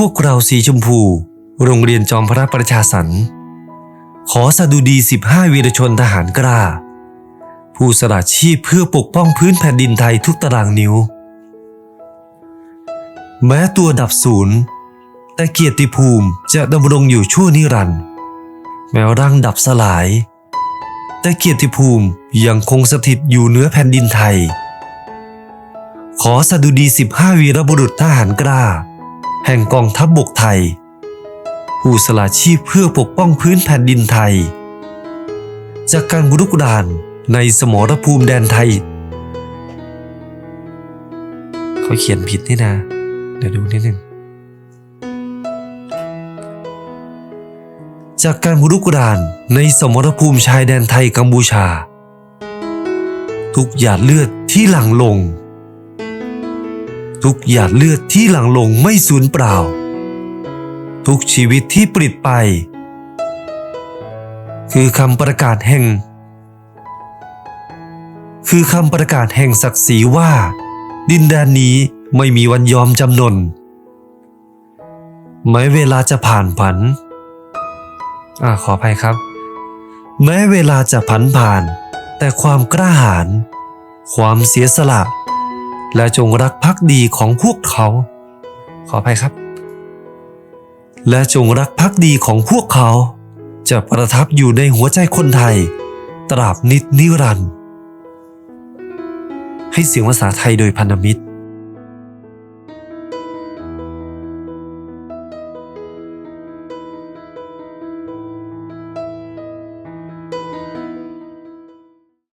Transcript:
พวกเราสีชมพู โรงเรียนจอมพระประชาสรรขอสดุดี 15 วีรชนทหารกล้า ผู้สละชีพเพื่อปกป้องพื้นแผ่นดินไทยทุกตารางนิ้ว แม้ตัวดับศูนย์ แต่เกียรติภูมิจะดำรงอยู่ชั่วนิรันดร์แม้ร่างดับสลาย แต่เกียรติภูมิยังคงสถิตอยู่เหนือแผ่นดินไทย ขอสดุดี 15 วีรบุรุษทหารกล้า แห่งกองทัพบบกไทย ผู้สละชีพเพื่อปกป้องพื้นแผ่นดินไทย จากการบุรุกรานในสมรภูมิแดนไทย เขาเขียนผิดนี่นะ เดี๋ยวดูนิดนึงจากการบุรุกรานในสมรภูมิชายแดนไทยกัมพูชา ทุกหยาดเลือดที่หลั่งลง ทุกหยาดเลือดที่หลั่งลงไม่สูญเปล่า ทุกชีวิตที่ปลิดไป คือคำประกาศแห่ง คือคำประกาศแห่งศักดิ์ศรีว่า ดินแดนนี้ไม่มีวันยอมจำนนแม้เวลาจะผ่านผัน อ่าขออภัยครับ แม้เวลาจะผันผ่าน แต่ความกล้าหาญ ความเสียสละ และจงรักภักดีของพวกเขา ขออภัยครับ และจงรักภักดีของพวกเขา จะประทับอยู่ในหัวใจคนไทย ตราบนิดนิรันดร์ให้เสียงภาษาไทยโดยพันธมิตร